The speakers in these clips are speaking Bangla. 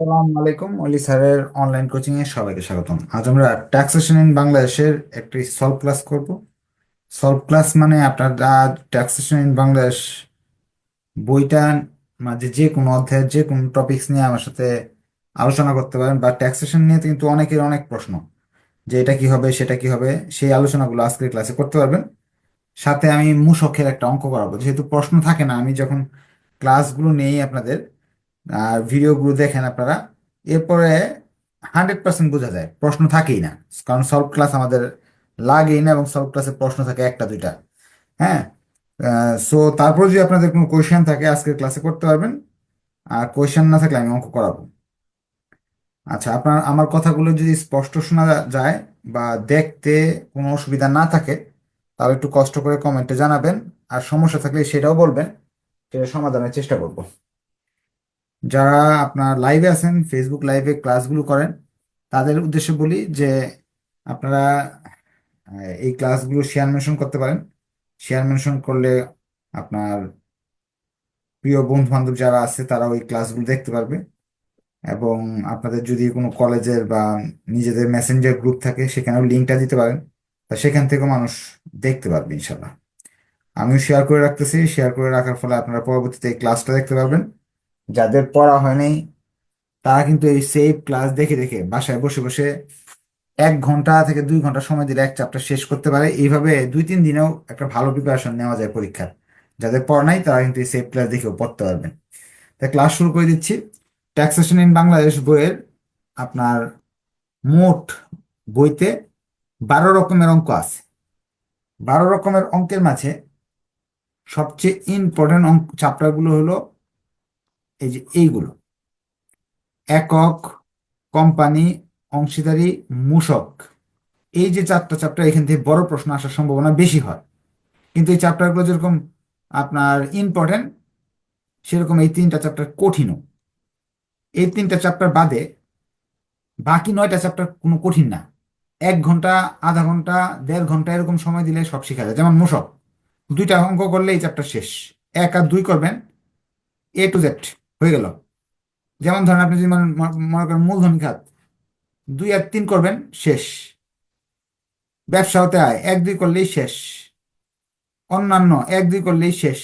আসসালামু আলাইকুম। অলি স্যারের অনলাইন কোচিং এ সবাইকে স্বাগতম। আজ আমরা ট্যাক্সেশন ইন বাংলাদেশের একটি সলভ ক্লাস করব। সলভ ক্লাস মানে আপনারা ট্যাক্সেশন ইন বাংলাদেশ বইটা মাঝে যে কোনো অধ্যায়ের যে কোনো টপিকস নিয়ে আমার সাথে আলোচনা করতে পারেন বা ট্যাক্সেশন নিয়ে কিন্তু অনেকের অনেক প্রশ্ন। যে এটা কি হবে, সেটা কি হবে, সেই আলোচনাগুলো আজকের ক্লাসে করতে পারবেন। সাথে আমি মূসকের একটা অঙ্ক করাবো। যেহেতু প্রশ্ন থাকে না, আমি যখন ক্লাসগুলো নেই আপনাদের ভিডিওগুলো দেখেন আপনারা। এরপরে হান্ড্রেড পার্সেন্ট বোঝা যায়, প্রশ্ন থাকেই না। কারণ সলভ ক্লাস আমাদের লাগেই না এবং সলভ ক্লাসে প্রশ্ন থাকে একটা, দুইটা। হ্যাঁ? সো তারপর যদি আপনাদের কোনো কোয়েশ্চেন থাকে, আজকের ক্লাসে করতে পারবেন। আর কোয়েশ্চেন না থাকলে আমি অঙ্ক করাবো। আচ্ছা আপনার, আমার কথাগুলো যদি স্পষ্ট শোনা যায় বা দেখতে কোনো অসুবিধা না থাকে, তাহলে একটু কষ্ট করে কমেন্টে জানাবেন। আর সমস্যা থাকলে সেটাও বলবেন। সেটা সমাধানের চেষ্টা করব। যারা আপনার লাইভে আছেন ফেসবুক লাইভে ক্লাসগুলো করেন, তাদের উদ্দেশ্যে বলি যে আপনারা এই ক্লাসগুলো শেয়ার মেনশন করতে পারেন। শেয়ার মেনশন করলে আপনার প্রিয় বন্ধু বান্ধব যারা আছে তারা ওই ক্লাসগুলো দেখতে পারবে। এবং আপনাদের যদি কোনো কলেজের বা নিজেদের মেসেঞ্জার গ্রুপ থাকে, সেখানেও লিঙ্কটা দিতে পারেন। তা সেখান থেকেও মানুষ দেখতে পারবে ইনশাল্লাহ আমিও শেয়ার করে রাখতেছি। শেয়ার করে রাখার ফলে আপনারা পরবর্তীতে এই ক্লাসটা দেখতে পারবেন। যাদের পড়া হয়নি, তারা কিন্তু এই সেভ ক্লাস দেখে দেখে বাসায় বসে বসে এক ঘণ্টা থেকে দুই ঘণ্টা সময় দিলে এক চ্যাপ্টার শেষ করতে পারে। এইভাবে দুই তিন দিনেও একটা ভালো প্রিপারেশন নেওয়া যায় পরীক্ষার। যাদের পড়া নাই, তারা কিন্তু এই সেভ ক্লাস দেখেও পড়তে পারবেন। তাই ক্লাস শুরু করে দিচ্ছি। ট্যাক্সেশন ইন বাংলাদেশ বইয়ের আপনার মোট বইতে বারো রকমের অঙ্ক আছে। বারো রকমের অঙ্কের মাঝে সবচেয়ে ইম্পর্টেন্ট অঙ্ক চ্যাপ্টারগুলো হলো এই যে এইগুলো। একক, কোম্পানি, অংশীদারি, মূসক। এই যে চারটা চ্যাপ্টার এখান থেকে বড় প্রশ্ন আসার সম্ভাবনা বেশি হয়। কিন্তু এই চ্যাপ্টারগুলো যেরকম আপনার ইম্পর্টেন্ট সেরকম এই তিনটা চ্যাপ্টার কঠিনও। এই তিনটা চ্যাপ্টার বাদে বাকি নয়টা চ্যাপ্টার কোনো কঠিন না। এক ঘণ্টা, আধা ঘণ্টা, দেড় ঘণ্টা এরকম সময় দিলে সব শেখা যায়। যেমন মূসক। দুইটা অঙ্ক করলে এই চ্যাপ্টার শেষ। এক আর দুই করবেন। এ টু জেড হয়ে গেল। যেমন ধরেন আপনি যদি মনে করেন মূলধন খাত দুই আর তিন করবেন, শেষ। ব্যবসা হতে আয়, এক দুই করলেই শেষ। অন্যান্য, এক দুই করলেই শেষ।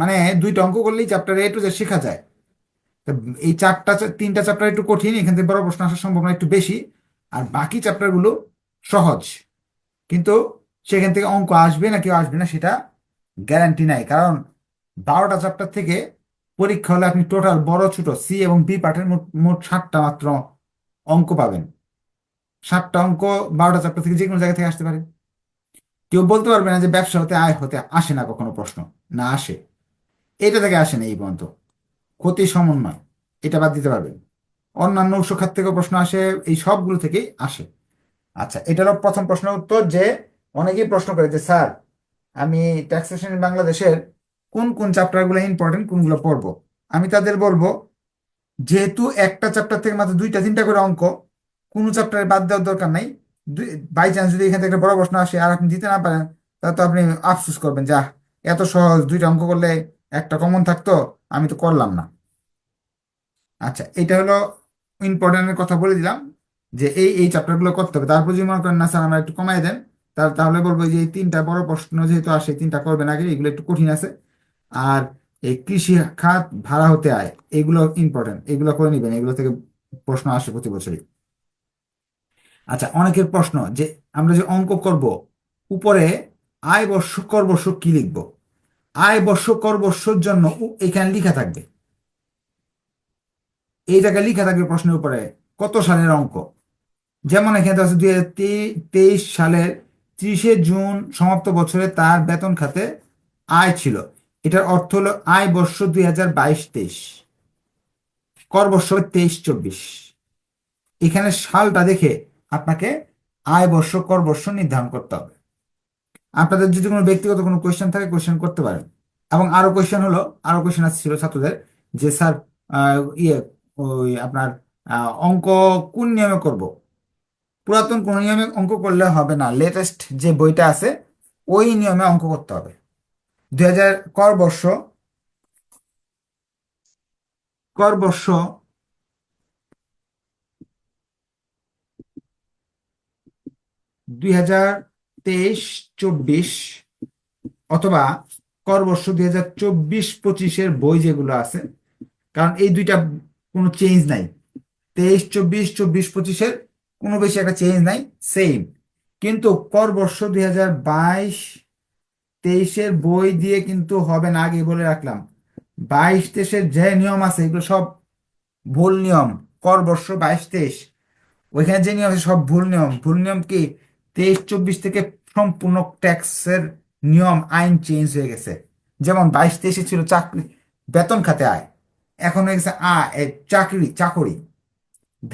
মানে দুইটা অঙ্ক করলেই চ্যাপ্টার এ টু শেখা যায়। এই চারটা, তিনটা চ্যাপ্টার একটু কঠিন, এখান থেকে বড় প্রশ্ন আসার সম্ভাবনা একটু বেশি। আর বাকি চ্যাপ্টারগুলো সহজ। কিন্তু সেখান থেকে অঙ্ক আসবে না, কেউ আসবে না, সেটা গ্যারান্টি নাই। কারণ বারোটা চ্যাপ্টার থেকে পরীক্ষা হলে আপনি টোটাল বড়, ছোট সি এবং বি পার্টের মোট ষাটটা মাত্র অঙ্ক পাবেন। ষাটটা অঙ্ক বারোটা চ্যাপ্টার থেকে যে কোনো জায়গা থেকে আসতে পারে। কেউ বলতে পারবে না যে ব্যবসা হতে, আয় হতে আসে না কখনো প্রশ্ন। না আসে। এটা থেকে আসে না এই পর্যন্ত। ক্ষতি সমন্বয়। এটা বাদ দিতে পারবেন। অন্যান্য উৎস খাত থেকেও প্রশ্ন আসে, এই সবগুলো থেকেই আসে। আচ্ছা এটা প্রথম প্রশ্নের উত্তর যে অনেকেই প্রশ্ন করে যে, স্যার, আমি ট্যাক্সেশন বাংলাদেশের কোন কোন চ্যাপ্টারগুলো ইম্পর্টেন্ট কোনগুলো পড়ব? আমি তাদের বলব, যেহেতু একটা চ্যাপ্টার থেকে মাত্র দুইটা, তিনটা করে অঙ্ক, কোনো চ্যাপ্টারে বাদ দেওয়ার দরকার নাই। বাই চান্স যদি এখান থেকে একটা বড় প্রশ্ন আসে আর আপনি দিতে না পারেন তা তো আপনি আফসোস করবেন যা এত সহজ, দুইটা অঙ্ক করলে একটা কমন থাকতো, আমি তো করলাম না। আচ্ছা এটা হলো ইম্পর্টেন্টের কথা বলে দিলাম, যে এই এই চ্যাপ্টারগুলো করতে হবে। তারপর যদি মনে করেন, না স্যার, আমরা একটু কমাই দেন, তাহলে বলব যে এই তিনটা বড় প্রশ্ন যেহেতু আসে তিনটা করবেন আগে, এগুলো একটু কঠিন আছে। আর এই কৃষি খাত ভাড়া হতে আয়, এগুলো ইম্পর্টেন্ট এগুলো করে নিবেন, এগুলো থেকে প্রশ্ন আসে প্রতি বছরই। আচ্ছা অনেকের প্রশ্ন যে আমরা যে অঙ্ক করব, উপরে আয় বর্ষ, কর বর্ষ কি লিখব? আয় বর্ষ, কর বর্ষর জন্য এখানে লিখা থাকবে। এই জায়গায় লিখা থাকবে প্রশ্নের উপরে কত সালের অঙ্ক? যেমন এখানে দুই হাজার তেইশ সালের ত্রিশে জুন সমাপ্ত বছরে তার বেতন খাতে আয় ছিল। এটার অর্থ হলো আয় বর্ষ দুই হাজার বাইশ তেইশ, কর বর্ষ তেইশ চব্বিশ। এখানে সালটা দেখে আপনাকে আয় বর্ষ, কর বর্ষ নির্ধারণ করতে হবে। আপনাদের যদি কোনো ব্যক্তিগত কোনো কোয়েশ্চেন থাকে কোয়েশ্চেন করতে পারেন। এবং আরও কোয়েশ্চেন হলো, আরও কোয়েশ্চেন আসছিল ছাত্রদের যে, স্যার ইয়ে ওই আপনার অঙ্ক কোন নিয়মে করব? পুরাতন কোন নিয়মে অঙ্ক করলে হবে না। লেটেস্ট যে বইটা আছে, ওই নিয়মে অঙ্ক করতে হবে। দুই হাজার কর বর্ষ। কর বর্ষ দুই হাজার তেইশ, চব্বিশ অথবা করবর্ষ দুই হাজার চব্বিশ পঁচিশের বই যেগুলো আছে, কারণ এই দুইটা কোনো চেঞ্জ নাই। তেইশ, চব্বিশ চব্বিশ পঁচিশের কোনো বেশি একটা চেঞ্জ নাই সেম কিন্তু করবর্ষ দুই হাজার বাইশ তেইশের বই দিয়ে কিন্তু হবে না আগে বলে রাখলাম। বাইশ তেইশের যে নিয়ম আছে, এগুলো সব ভুল নিয়ম করবর্ষ বাইশ তেইশ। ওইখানে যে নিয়ম আছে, সব ভুল নিয়ম। ভুল নিয়ম কি? তেইশ, চব্বিশ থেকে সম্পূর্ণ ট্যাক্সের নিয়ম, আইন চেঞ্জ হয়ে গেছে। যেমন বাইশ তেইশে ছিল চাকরি, বেতন খাতে আয়। এখন হয়ে গেছে আ চাকরি চাকরি।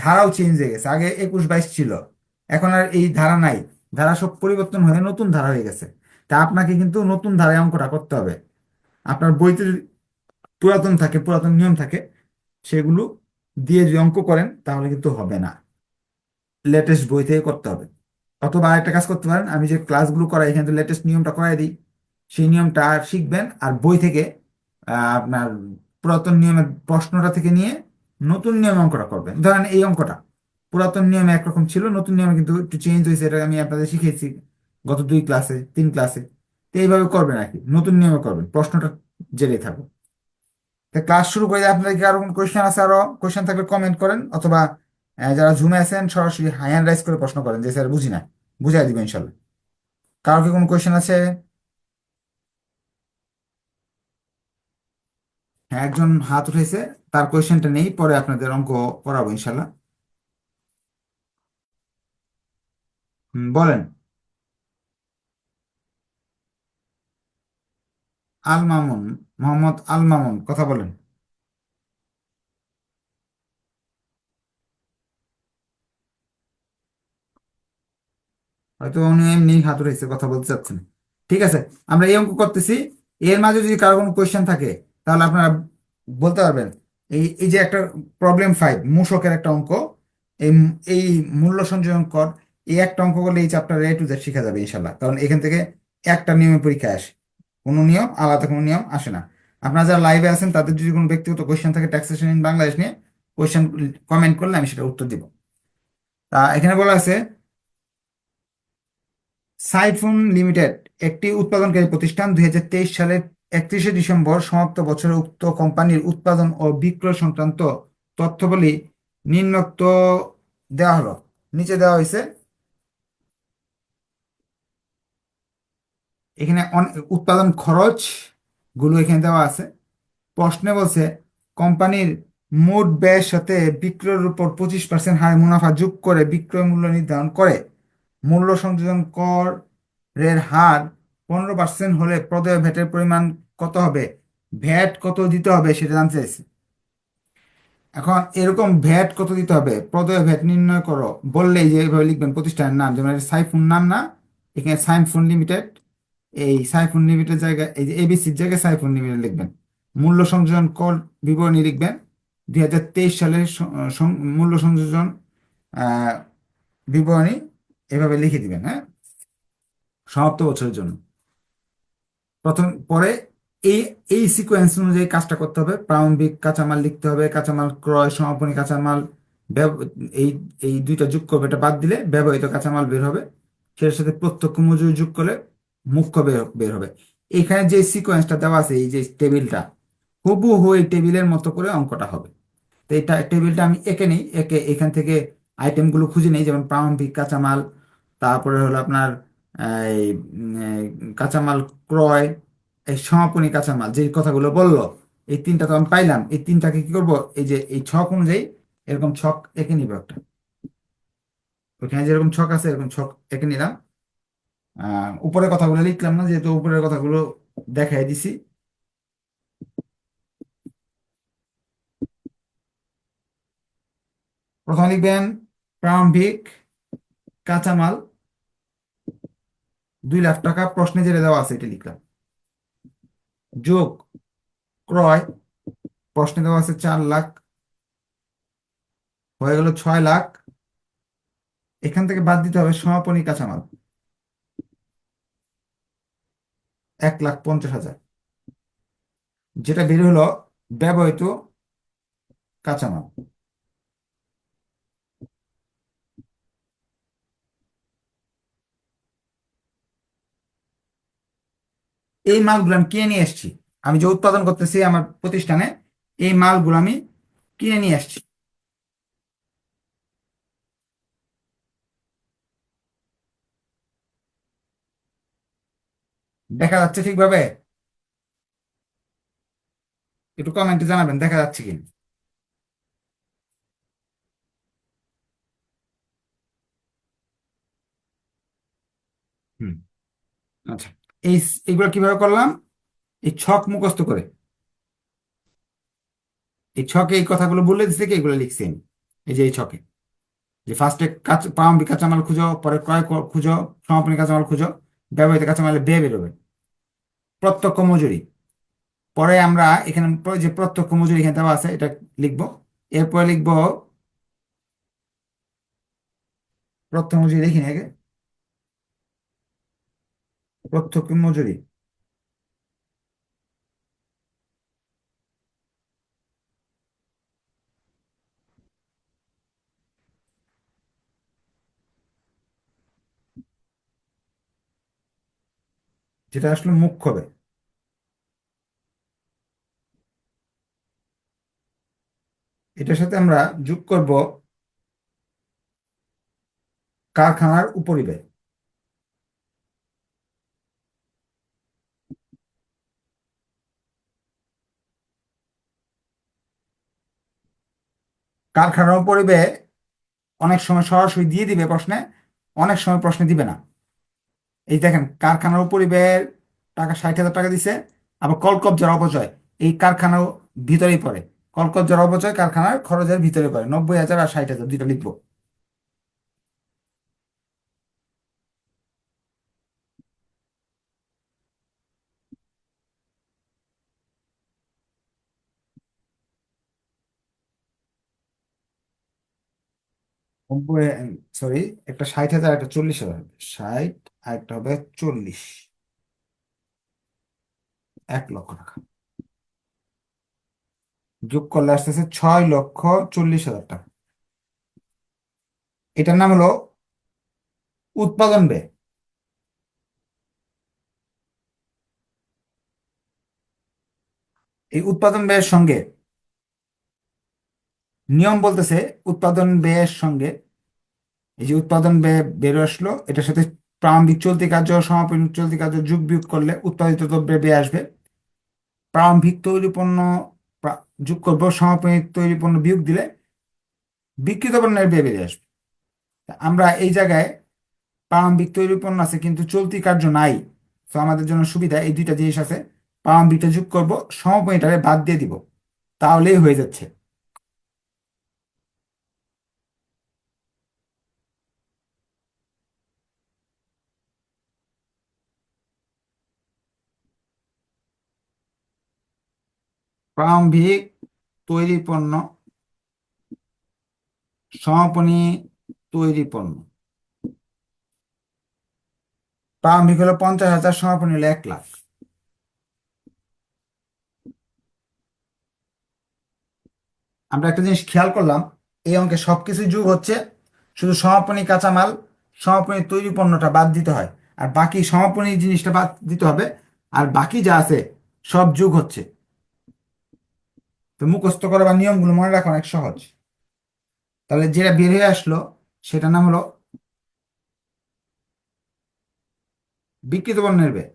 ধারাও চেঞ্জ হয়ে গেছে। আগে একুশ, বাইশ ছিল। এখন আর এই ধারা নাই। ধারা সব পরিবর্তন হয়ে নতুন ধারা হয়ে গেছে। তা আপনাকে কিন্তু নতুন ধারায় অঙ্কটা করতে হবে। আপনার বইতে পুরাতন থাকে, পুরাতন নিয়ম থাকে, সেগুলো দিয়ে যদি অঙ্ক করেন, তাহলে কিন্তু হবে না। লেটেস্ট বই থেকে করতে হবে। অথবা আরেকটা কাজ করতে পারেন, আমি যে ক্লাসগুলো করাই, এখানে তো লেটেস্ট নিয়মটা করাই দিই। সেই নিয়মটা শিখবেন, আর বই থেকে আপনার পুরাতন নিয়মের প্রশ্নটা থেকে নিয়ে নতুন নিয়মে অঙ্কটা করবেন। ধরেন এই অঙ্কটা, পুরাতন নিয়মে একরকম ছিল, নতুন নিয়মে কিন্তু একটু চেঞ্জ হয়েছে, এটা আমি আপনাদের শিখিয়েছি। গত দুই ক্লাসে তিন ক্লাসে তো এইভাবে করবেন আর কি। নতুন নিয়মে করবেন, প্রশ্নটা জেনে থাকবে তো ক্লাস শুরু করে আপনাদের আরও কোনো কোয়েশ্চেন আছে আরও? কোয়েশ্চেন থাকলে কমেন্ট করেন, অথবা যারা জুমে আছেন, সরাসরি হ্যান্ড রাইজ করে প্রশ্ন করেন যে, স্যার, বুঝি না। বুঝাই দিবেন ইনশাল্লাহ। কারও কি কোনো কোয়েশ্চেন আছে? হ্যাঁ একজন হাত উঠেছে, তার কোয়েশ্চেনটা নেই, পরে আপনাদের অঙ্ক করাবো ইনশাল্লাহ। বলেন। আল মামুন মোহাম্মদ আল মামুন কথা বলেন। হয়তো উনি এমনি হাত উঠেছে কথা বলতে চাচ্ছেন। ঠিক আছে, আমরা এই অঙ্ক করতেছি। এর মাঝে যদি কারও কোনো কোয়েশ্চেন থাকে, তাহলে আপনারা বলতে পারবেন। এই এই যে একটা প্রবলেম ফাইভ মূসকের একটা অঙ্ক, এই এই মূল্য সংযোজন কর, এই একটা অঙ্ক করলে এই চ্যাপ্টার এ টু জেড শেখা যাবে ইনশাল্লাহ কারণ এখান থেকে একটা নিয়মের পরীক্ষায় আসে। কোনো নিয়ম, আলাদা কোনো নিয়ম আসে না। আপনারা যারা লাইভে আছেন, তাদের যদি কোনো ব্যক্তিগত কোয়েশ্চেন থাকে ট্যাক্সেশন ইন বাংলাদেশ নিয়ে কোয়েশ্চেন কমেন্ট করলে আমি সেটা উত্তর দিব। তা এখানে বলা আছে, সাইফুন লিমিটেড একটি উৎপাদনকারী প্রতিষ্ঠান দুই হাজার তেইশ সালের একত্রিশে ডিসেম্বর সমাপ্ত বছরে উক্ত কোম্পানির উৎপাদন ও বিক্রয় সংক্রান্ত তথ্যাবলী নিম্নোক্ত দেওয়া হলো। নিচে দেওয়া হয়েছে এখানে উৎপাদন খরচগুলো এখানে দেওয়া আছে। প্রশ্নে বলছে, কোম্পানির মোট ব্যয়ের সাথে বিক্রয়ের উপর পঁচিশ পার্সেন্ট হারে মুনাফা যোগ করে বিক্রয় মূল্য নির্ধারণ করে। মূল্য সংযোজন করের হার পনেরো পার্সেন্ট হলে প্রদেয় ভ্যাটের পরিমাণ কত হবে? ভ্যাট কত দিতে হবে সেটা জানতে চাইছি। এখন এরকম ভ্যাট কত দিতে হবে? প্রদেয় ভ্যাট নির্ণয় করো। বললেই যে এইভাবে লিখবেন প্রতিষ্ঠানের নাম। যেমন সাইফুন নাম না, এখানে সাইফুন লিমিটেড। এই সাইফুন লিমিটেড জায়গায়, এই যে এবিসির জায়গায় সাইফুন লিমিটেড লিখবেন। মূল্য সংযোজন কর বিবরণী লিখবেন। দুই হাজার তেইশ সালের মূল্য সংযোজন বিবরণী এভাবে লিখে দিবেন হ্যাঁ? সমাপ্ত বছরের জন্য। প্রথম, পরে এই এই সিকোয়েন্স অনুযায়ী কাজটা করতে হবে। প্রারম্ভিক কাঁচামাল লিখতে হবে। কাঁচামাল ক্রয়, সমাপনী কাঁচামাল এই এই দুইটা যোগ করবে, এটা বাদ দিলে ব্যবহৃত কাঁচামাল বের হবে। সেটার সাথে প্রত্যক্ষ মজুরি যোগ করলে মুখ্য বের হবে? এখানে যে সিকোয়েন্সটা দেওয়া আছে, এই যে টেবিলটা হুবহু এই টেবিলের মতো করে অঙ্কটা হবে। তো এটা টেবিলটা আমি এঁকে নিই, এঁকে এখান থেকে আইটেমগুলো খুঁজে নিই, যেমন প্রারম্ভিক কাঁচামাল, তারপরে হলো আপনার, এই কাঁচামাল ক্রয়, এই সমাপনী কাঁচামাল যে কথাগুলো বলল, এই তিনটা তো আমি পাইলাম, এই তিনটাকে কি করব? এই যে, এই ছক অনুযায়ী এরকম ছক এঁকে নিব একটা। ওখানে যেরকম ছক আছে, এরকম ছক এঁকে নিলাম। উপরের কথাগুলো লিখলাম না, যেহেতু উপরের কথাগুলো দেখাই দিছি। প্রথমে লিখবেন প্রারম্ভিক কাঁচামাল, দুই লাখ টাকা, প্রশ্নে যেটা দেওয়া আছে, এটা লিখলাম। যোগ, ক্রয়, প্রশ্নে দেওয়া আছে চার লাখ, হয়ে গেল ছয় লাখ। এখান থেকে বাদ দিতে হবে সমাপনী কাঁচামাল। এক লাখ পঞ্চাশ হাজার। যেটা বের হলো ব্যবহৃত কাঁচামাল। এই মালগুলো আমি কিনে নিয়ে এসছি। আমি যে উৎপাদন করতেছি আমার প্রতিষ্ঠানে, এই মালগুলো আমি কিনে নিয়ে আসছি দেখা যাচ্ছে ঠিকভাবে? একটু কমেন্টে জানাবেন, দেখা যাচ্ছে কি হুম আচ্ছা। এই এইগুলো কীভাবে করলাম? এই ছক মুখস্থ করে। এই ছকে এই কথাগুলো বলে দিচ্ছে কি? এগুলো লিখছি আমি। এই যে এই ছকে। যে ফার্স্টে কাঁচা প্রারম্ভিক কাঁচামাল খুঁজো, পরে ক্রয় খুঁজো, সমাপনী কাঁচামাল খুঁজো, ব্যবহৃত কাঁচামালে বে বেরোবে। প্রত্যক্ষ মজুরি। পরে আমরা এখানে যে প্রত্যক্ষ মজুরি এখানে দেওয়া আছে, এটা লিখব। এরপরে লিখব প্রত্যক্ষ মজুরি না আগে। প্রত্যক্ষ মজুরি। যেটা আসলে মুখ্য হবে এটার সাথে আমরা যোগ করব কারখানার উপরিব্যয়। কারখানার উপরিব্যয় অনেক সময় সরাসরি দিয়ে দিবে প্রশ্নে, অনেক সময় প্রশ্নে দিবে না। এই দেখেন, কারখানার উপরিব্যয়ের টাকা ষাট হাজার টাকা দিছে, আবার কলকবজার অপচয়, এই কারখানার ভিতরেই পড়ে। কলকবজার অপচয় কারখানার খরচের ভিতরে পড়ে। নব্বই হাজার আর ষাট হাজার, দুইটা লিখব। নব্বই সরি একটা ষাট হাজার, একটা চল্লিশ হাজার ষাট আর একটা হবে চল্লিশ। এক লক্ষ টাকা। যোগ করলে আসতেছে ছয় লক্ষ চল্লিশ হাজার টাকা। এটার নাম হলো উৎপাদন ব্যয়। এই উৎপাদন ব্যয়ের সঙ্গে নিয়ম বলতেছে উৎপাদন ব্যয়ের সঙ্গে এই যে উৎপাদন ব্যয় বেরো আসলো, এটার সাথে প্রারম্ভিক চলতি কার্য, সমাপনী চলতি কার্য যোগ বিয়োগ করলে উৎপাদিত দ্রব্যের ব্যয় আসবে। প্রারম্ভিক তৈরি পণ্য যোগ করব সমাপনী তৈরি পণ্য বিয়োগ দিলে বিক্রিত পণ্যের ব্যয় বেড়ে আসবে। আমরা এই জায়গায় প্রারম্ভিক তৈরি পণ্য আছে, কিন্তু চলতি কার্য নাই। তো আমাদের জন্য সুবিধা, এই দুইটা জিনিস আছে। প্রারম্ভিকটা যোগ করব সমাপনীটারে বাদ দিয়ে দিব। তাহলেই হয়ে যাচ্ছে। প্রারম্ভিক তৈরি পণ্য। সমাপনী তৈরি পণ্য। প্রারম্ভিক হলো পঞ্চাশ হাজার, সমাপনী হলো এক লাখ। আমরা একটা জিনিস খেয়াল করলাম, এই অঙ্কে সবকিছু যোগ হচ্ছে, শুধু সমাপনী কাঁচামাল, সমাপনী তৈরি পণ্যটা বাদ দিতে হয়, আর বাকি সমাপনী জিনিসটা বাদ দিতে হবে, আর বাকি যা আছে সব যোগ হচ্ছে। তো মুখস্থ করা বা নিয়মগুলো মনে রাখা অনেক সহজ। তাহলে যেটা বের হয়ে আসলো, সেটার নাম হলো বিকৃত পণ্যের ব্যয়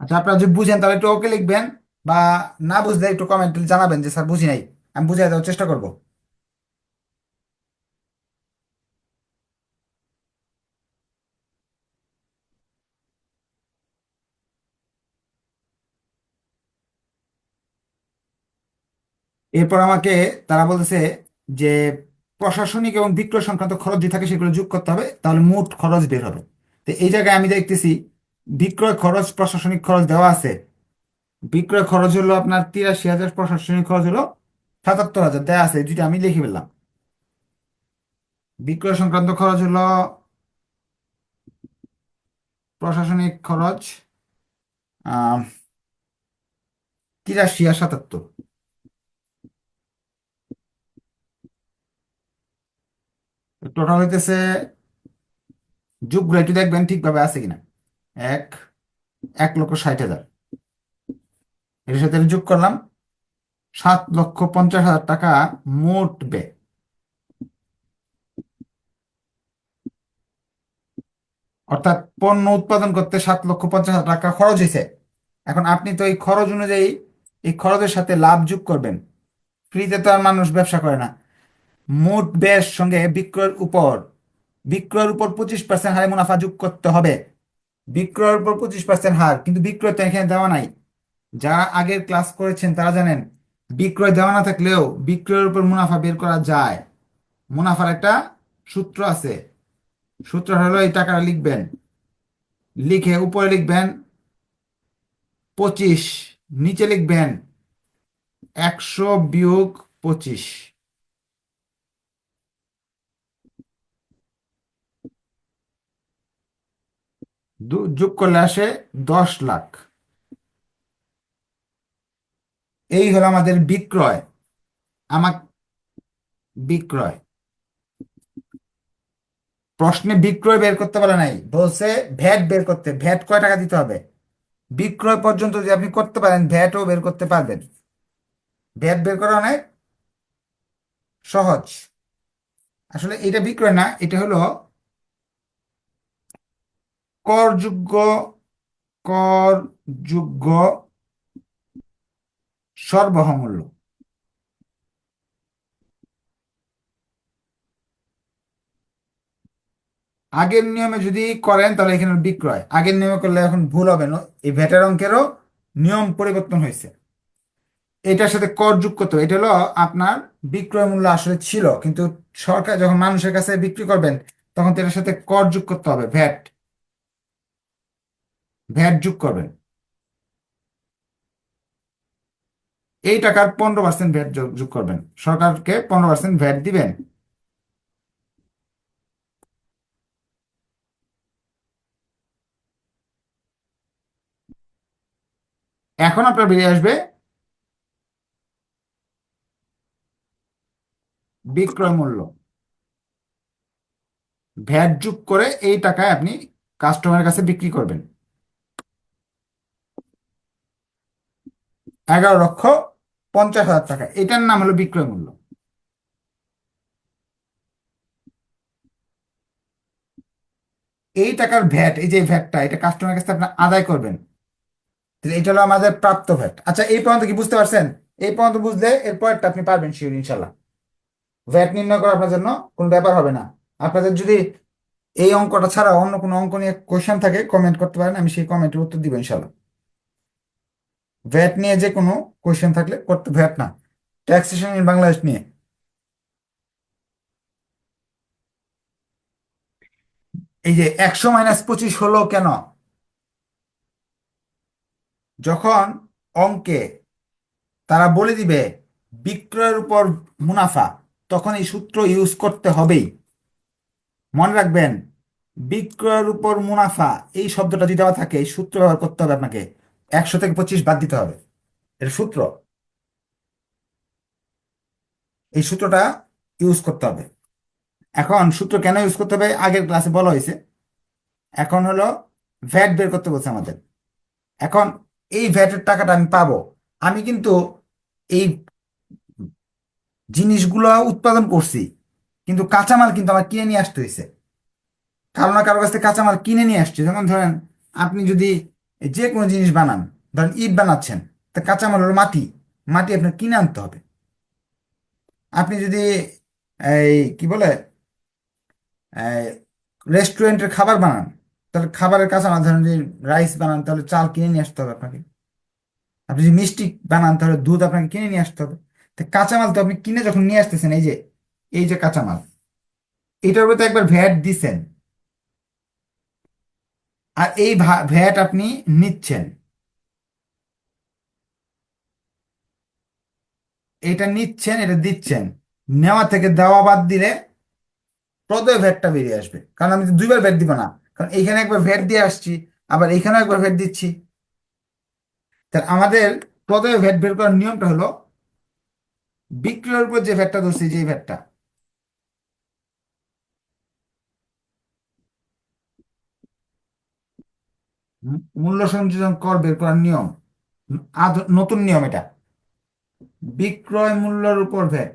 আচ্ছা আপনারা যদি বুঝেন, তাহলে একটু ওকে লিখবেন, বা না বুঝলে একটু কমেন্ট জানাবেন যে, স্যার, বুঝি নাই। আমি বুঝাই দেওয়ার চেষ্টা করব। এরপর আমাকে তারা বলতেছে যে প্রশাসনিক এবং বিক্রয় সংক্রান্ত খরচ যে থাকে সেগুলো যোগ করতে হবে, তাহলে মোট খরচ বের হবে। তো এই জায়গায় আমি দেখতেছি বিক্রয় খরচ, প্রশাসনিক খরচ দেওয়া আছে। বিক্রয় খরচ হলো আপনার তিরাশি হাজার, প্রশাসনিক খরচ হলো সাতাত্তর হাজার দেওয়া আছে দুইটা আমি লিখে ফেললাম। বিক্রয় সংক্রান্ত খরচ হলো প্রশাসনিক খরচ, আহ, তিরাশি আর সাতাত্তর। টোটাল হইতেছে যোগগুলো একটু দেখবেন ঠিকভাবে আছে কিনা। এক এক লক্ষ ষাট হাজার। এর সাথে যোগ করলাম, সাত লক্ষ পঞ্চাশ হাজার টাকা মোট ব্যয়। অর্থাৎ পণ্য উৎপাদন করতে সাত লক্ষ পঞ্চাশ হাজার টাকা খরচ হয়েছে এখন আপনি তো এই খরচ অনুযায়ী এই খরচের সাথে লাভ যোগ করবেন। ফ্রিতে তো আর মানুষ ব্যবসা করে না। মোট ব্যয়ের সঙ্গে বিক্রয়ের উপর বিক্রয়ের উপর পঁচিশ পার্সেন্ট হারে মুনাফা যোগ করতে হবে। বিক্রয়ের উপর পঁচিশ পার্সেন্ট হার, কিন্তু বিক্রয় তো এখানে দেওয়া নাই। যারা আগের ক্লাস করেছেন তারা জানেন, বিক্রয় দেওয়া না থাকলেও বিক্রয়ের উপর মুনাফা বের করা যায়। মুনাফার একটা সূত্র আছে। সূত্র হলো এই টাকাটা লিখবেন। লিখে উপরে লিখবেন পঁচিশ, নিচে লিখবেন একশো বিয়োগ পঁচিশ। যোগ করলে আসে দশ লাখ। এই হলো আমাদের বিক্রয়। আমার বিক্রয়। প্রশ্নে বিক্রয় বের করতে পারে নাই, বলছে ভ্যাট বের করতে। ভ্যাট কয় টাকা দিতে হবে? বিক্রয় পর্যন্ত যদি আপনি করতে পারেন, ভ্যাটও বের করতে পারবেন। ভ্যাট বের করা অনেক সহজ। আসলে এটা বিক্রয় না, এটা হলো করযোগ্য করযোগ্য সরবরাহ মূল্য আগের নিয়মে যদি করেন, তাহলে এখানে বিক্রয়। আগের নিয়মে করলে এখন ভুল হবে না। এই ভ্যাটের অঙ্কেরও নিয়ম পরিবর্তন হয়েছে। এটার সাথে কর করতে হবে এটা হলো আপনার বিক্রয় মূল্য আসলে ছিল, কিন্তু সরকার যখন মানুষের কাছে বিক্রি করবেন, তখন তো এটার সাথে কর যোগ করতে হবে ভ্যাট ভ্যাট যোগ করবেন। এই টাকার পনেরো পার্সেন্ট ভ্যাট যোগ করবেন। সরকারকে পনেরো পার্সেন্ট ভ্যাট দিবেন। এখন আপনার বেরিয়ে আসবে বিক্রয় মূল্য। ভ্যাট যোগ করে এই টাকায় আপনি কাস্টমারের কাছে বিক্রি করবেন। এগারো লক্ষ পঞ্চাশ হাজার টাকা। এটার নাম হলো বিক্রয় মূল্য। এই টাকার ভ্যাট, এই যে ভ্যাটটা, এটা কাস্টমারের কাছে আপনি আদায় করবেন। এটা হলো আমাদের প্রাপ্ত ভ্যাট। আচ্ছা এই পর্যন্ত কি বুঝতে পারছেন? এই পর্যন্ত বুঝলে এরপরটা আপনি পারবেন শিওর ইনশাল্লাহ ভ্যাট নির্ণয় করা আপনার জন্য কোনো ব্যাপার হবে না। আপনাদের যদি এই অঙ্কটা ছাড়া অন্য কোনো অঙ্ক নিয়ে কোশ্চেন থাকে কমেন্ট করতে পারেন, আমি সেই কমেন্টের উত্তর দিব ইনশাল্লাহ ভ্যাট নিয়ে যে কোনো কোয়েশ্চেন থাকলে করতে ভ্যাট না। ট্যাক্সেশন ইন বাংলাদেশ নিয়ে। এই যে একশো মাইনাস পঁচিশ হলো কেন? যখন অঙ্কে তারা বলে দিবে বিক্রয়ের উপর মুনাফা, তখন এই সূত্র ইউজ করতে হবেই। মনে রাখবেন, বিক্রয়ের উপর মুনাফা, এই শব্দটা যদি দেওয়া থাকে সূত্র ব্যবহার করতে হবে আপনাকে। একশো থেকে পঁচিশ বাদ দিতে হবে। এর সূত্র? এই সূত্রটা ইউজ করতে হবে। এখন সূত্র কেন ইউজ করতে হবে? আগের ক্লাসে বলা হয়েছে। এখন হলো ভ্যাট বের করতে বলছে আমাদের। এখন এই ভ্যাটের টাকাটা আমি পাবো। আমি কিন্তু এই জিনিসগুলো উৎপাদন করছি, কিন্তু কাঁচামাল কিন্তু আমার কিনে নিয়ে আসতে হয়েছে। কারও না কারও কাছ থেকে কাঁচামাল কিনে নিয়ে আসছে। যেমন ধরেন, আপনি যদি যে কোনো জিনিস বানান। ধরেন ইট বানাচ্ছেন, তা কাঁচামাল হলো মাটি মাটি আপনার কিনে আনতে হবে। আপনি যদি এই কি বলে রেস্টুরেন্টের খাবার বানান, তাহলে খাবারের কাঁচামাল, ধরেন যদি রাইস বানান, তাহলে চাল কিনে নিয়ে আসতে হবে আপনাকে। আপনি যদি মিষ্টি বানান, তাহলে দুধ আপনাকে কিনে নিয়ে আসতে হবে। তো কাঁচামাল তো আপনি কিনে যখন নিয়ে আসতেছেন, এই যে এই যে কাঁচামাল, এটার উপরে তো একবার ভ্যাট দিছেন। আর এই ভ্যাট আপনি নিচ্ছেন। এটা নিচ্ছেন, এটা দিচ্ছেন। নেওয়া থেকে দেওয়া বাদ দিলে প্রদয় ভ্যাটটা বেরিয়ে আসবে। কারণ আমি দুইবার ভ্যাট দিব না। কারণ এইখানে একবার ভ্যাট দিয়ে আসছি, আবার এইখানেও একবার ভ্যাট দিচ্ছি। তাহলে আমাদের প্রদয় ভ্যাট বের করার নিয়মটা হলো, বিক্রয়ের উপর যে ভ্যাটটা ধরছি যে ভ্যাটটা হুম, মূল্য সংযোজন কর বের করার নিয়ম। নতুন নিয়ম এটা। বিক্রয় মূল্যের উপর ভ্যাট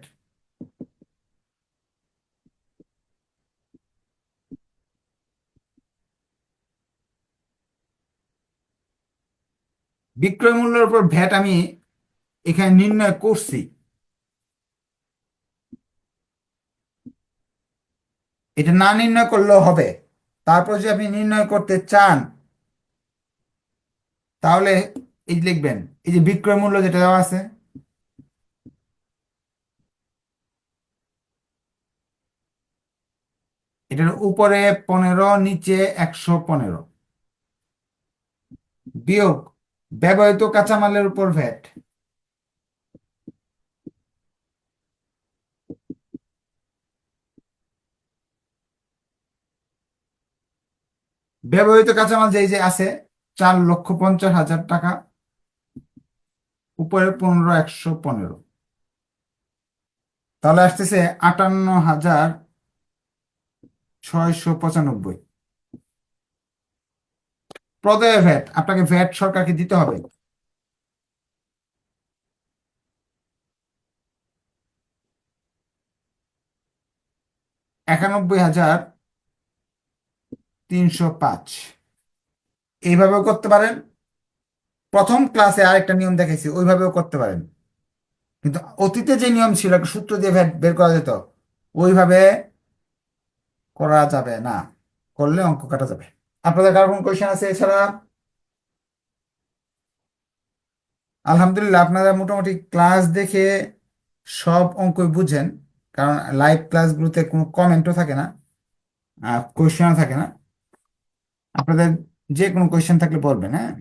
বিক্রয় মূল্যের উপর ভ্যাট আমি এখানে নির্ণয় করছি। এটা না নির্ণয় করলেও হবে। তারপর যদি আপনি নির্ণয় করতে চান তাহলে এই লিখবেন, এই যে বিক্রয় মূল্য যেটা দেওয়া আছে, এটার উপরে পনেরো, নিচে একশো পনেরো। বিয়োগ, ব্যবহৃত কাঁচামালের উপর ভ্যাট ব্যবহৃত কাঁচামাল যেই যে আছে চার লক্ষ পঞ্চাশ হাজার টাকা, উপরে পনেরো, একশো পনেরো। তাহলে আসতেছে আটান্ন হাজার ছয়শো পঁচানব্বই। প্রদেয় ভ্যাট আপনাকে ভ্যাট সরকারকে দিতে হবে। একানব্বই হাজার তিনশো পাঁচ। এইভাবেও করতে পারেন। প্রথম ক্লাসে আরেকটা নিয়ম দেখেছি ওইভাবেও করতে পারেন। কিন্তু অতীতে যে নিয়ম ছিল, একটা সূত্র দিয়ে বের করা যেত, ওইভাবে করা যাবে না। করলে অঙ্ক কাটা যাবে। আপনাদের কার কোন কোয়েশ্চেন আছে এছাড়া? আলহামদুলিল্লাহ, আপনারা মোটামুটি ক্লাস দেখে সব অঙ্কই বুঝেন, কারণ লাইভ ক্লাসগুলোতে কোনো কমেন্টও থাকে না কোয়েশ্চেনও থাকে না। আপনাদের যে কোনো কোয়েশ্চেন থাকলে বলবেন হ্যাঁ?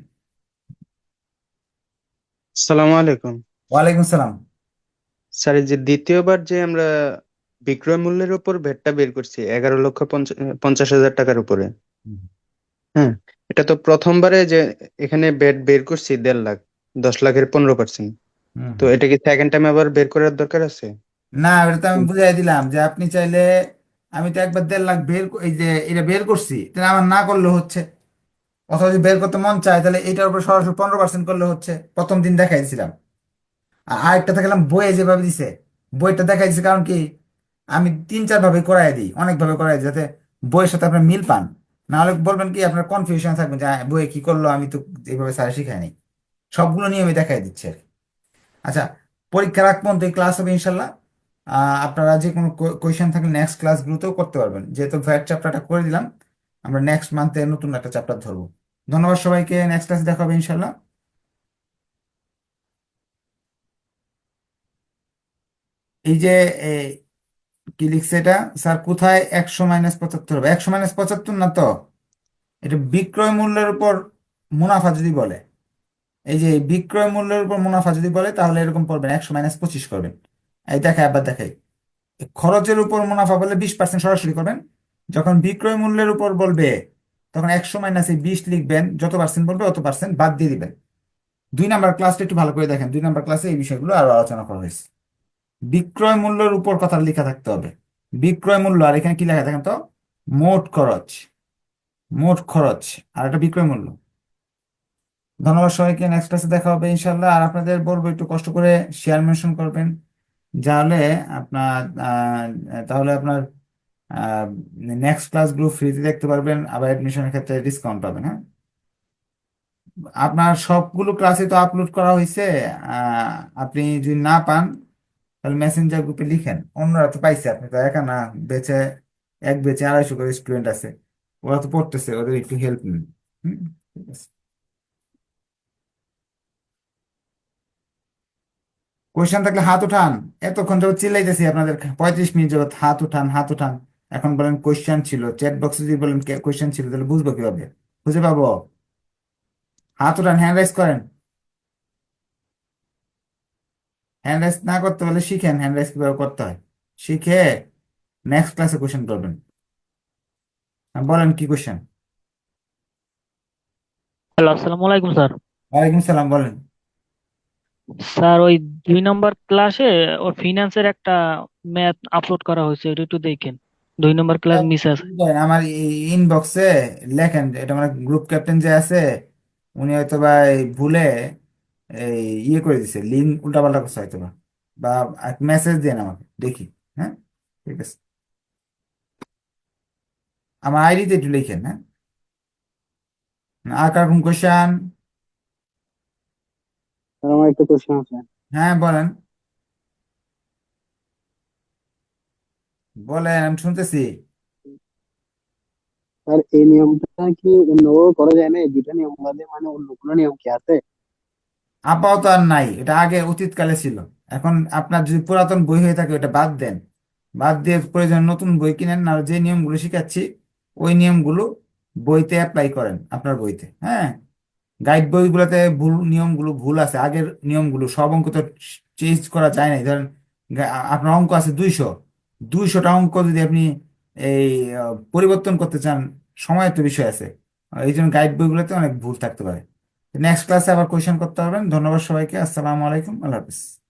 সালামু আলাইকুম। ওয়ালাইকুম সালাম। স্যার এই যে দ্বিতীয়বার যে আমরা বিক্রয় মূল্যের উপর ভ্যাটটা বের করছি এগারো লক্ষ পঞ্চাশ হাজার টাকার উপরে। হ্যাঁ এটা তো প্রথমবারে যে এখানে ভ্যাট বের করছি দেড় লাখ দশ লাখের পনেরো পার্সেন্ট। তো এটা কি সেকেন্ড টাইম আবার বের করার দরকার আছে? না এটা তো আমি বুঝাই দিলাম যে আপনি চাইলে আমি তো একবার দেড় লাখ বের এই যে এটা বের করছি তাহলে আমার না করলে হচ্ছে। অথবা যদি বের করতে মন চায় তাহলে এটার উপর সরাসরি পনেরো পার্সেন্ট করলে হচ্ছে প্রথম দিন দেখাই দিছিলাম আর আরেকটা থাকলাম বইয়ে যেভাবে দিছে বইটা দেখাই দিছে কারণ কি আমি তিন চার ভাবে করাই দিই অনেকভাবে করাই দিই যাতে বইয়ের সাথে আপনার মিল পান। নাহলে বলবেন কি আপনার কনফিউশন থাকবেন যে আহ, বইয়ে কি করল আমি তো এইভাবে স্যার শিখাই শিখাইনি সবগুলো নিয়ে আমি দেখাই দিচ্ছি আর আচ্ছা পরীক্ষার আগ পর্যন্ত এই ক্লাস হবে ইনশাল্লাহ। আপনারা যে কোনো কোয়েশ্চেন থাকলে নেক্সট ক্লাসগুলোতেও করতে পারবেন। যেহেতু ভ্যাট চ্যাপ্টারটা করে দিলাম আমরা নেক্সট মান্থে নতুন একটা চ্যাপ্টার ধরবো। ধন্যবাদ সবাইকে নেক্সট ক্লাসে দেখা হবে ইনশাল্লাহ এই যে কি লিখছে এটা? স্যার, কোথায় একশো মাইনাস পঁচাত্তর হবে? একশো মাইনাস পঁচাত্তর না তো? এটা বিক্রয় মূল্যের উপর মুনাফা যদি বলে, এই যে বিক্রয় মূল্যের উপর মুনাফা যদি বলে, তাহলে এরকম করবেন, একশো মাইনাস পঁচিশ করবেন। এই দেখায় আবার দেখাই। খরচের উপর মুনাফা বলে বিশ পার্সেন্ট সরাসরি করবেন। যখন বিক্রয় মূল্যের উপর বলবে তখন একশো মাইনাস এই বিশ লিখবেন, যত পার্সেন্ট বলবে অত পার্সেন্ট বাদ দিয়ে দিবেন। দুই নাম্বার ক্লাসটা একটু ভালো করে দেখেন। দুই নাম্বার ক্লাসে এই বিষয়গুলো আরও আলোচনা করা হয়েছে। বিক্রয় মূল্যের উপর কথা লেখা থাকতে হবে। বিক্রয় মূল্য, আর এখানে কি লেখা দেখেন তো? মোট খরচ। মোট খরচ। আর এটা বিক্রয় মূল্য। ধন্যবাদ সবাইকে। নেক্সট ক্লাসে দেখা হবে ইনশাল্লাহ আর আপনাদের বলব, একটু কষ্ট করে শেয়ার মেনশন করবেন। যাহলে আপনার তাহলে আপনার নেক্সট ক্লাসগুলো ফ্রিতে দেখতে পারবেন, আবার অ্যাডমিশনের ক্ষেত্রে ডিসকাউন্ট পাবেন হ্যাঁ? আপনার সবগুলো ক্লাসে তো আপলোড করা হয়েছে আপনি যদি না পান, তাহলে মেসেঞ্জার গ্রুপে লিখেন। অন্যরা তো পাইছে, আপনি তো একা না, বেচে, এক বেচে আড়াইশো করে স্টুডেন্ট আছে। ওরা তো পড়তেছে, ওদের একটু হেল্প নিন, হুম? ঠিক আছে। কোয়েশ্চেন থাকলে হাত উঠান। এতক্ষণ যাবত চিল্লাইতেছি আপনাদের, পঁয়ত্রিশ মিনিট যাবত হাত উঠান হাত উঠান। এখন বলেন কোয়েশ্চেন ছিল চ্যাট বক্সে যদি বলেন কোয়েশ্চেন ছিল তাহলে বুঝব কীভাবে? খুঁজে পাবো? হাত উঠান হ্যান্ড রাইজ করেন। হ্যান্ড রাইজ না করতে পারলে শিখেন হ্যান্ড রাইজ কীভাবে করতে হয়। শিখে নেক্সট ক্লাসে কোয়েশ্চেন করবেন। বলেন কি কোয়েশ্চেন হ্যালো আসসালামু আলাইকুম স্যার। ওয়ালাইকুম সালাম বলেন। স্যার ওই দুই নম্বর ক্লাসে ওর ফিনান্সের একটা ম্যাথ আপলোড করা হয়েছে ওটা একটু দেখেন। দুই নম্বর ক্লাস মিস আছে আমার ইনবক্সে লেখেন যে এটা মানে গ্রুপ ক্যাপ্টেন যে আছে উনি হয়তো বা ভুলে এই ইয়ে করে দিছে লিঙ্ক উল্টাপাল্টা করছে হয়তো বা বা মেসেজ দেন আমাকে দেখি হ্যাঁ? ঠিক আছে। আমার আইডিতে একটু লিখেন হ্যাঁ? আর কার কোন কোশ্চেন আমার একটা কোশ্চেন আছে। হ্যাঁ বলেন। বলেন আমি শুনতেছি এই নিয়মটা কি অন্যভাবে করা যায় না? এই দুইটা নিয়ম বাদে মানে অন্য কোনো নিয়ম কি আছে? আপাতত আর নাই এটা আগে অতীতকালে ছিল। এখন আপনার যদি পুরাতন বই হয়ে থাকে ওটা বাদ দেন। বাদ দিয়ে প্রয়োজন নতুন বই কিনেন আর যে নিয়মগুলো শিখাচ্ছি ওই নিয়মগুলো বইতে অ্যাপ্লাই করেন আপনার বইতে হ্যাঁ? গাইড বইগুলোতে ভুল নিয়মগুলো ভুল আছে আগের নিয়মগুলো সব অঙ্ক তো চেঞ্জ করা যায় না ধরেন আপনার অঙ্ক আছে দুইশো। দুইশোটা অঙ্ক যদি আপনি এই পরিবর্তন করতে চান, সময় একটা বিষয় আছে। এই জন্য গাইড বইগুলোতে অনেক ভুল থাকতে পারে। নেক্সট ক্লাসে আবার কোয়েশন করতে পারবেন ধন্যবাদ সবাইকে। আসসালামু আলাইকুম। আল্লাহ হাফিজ।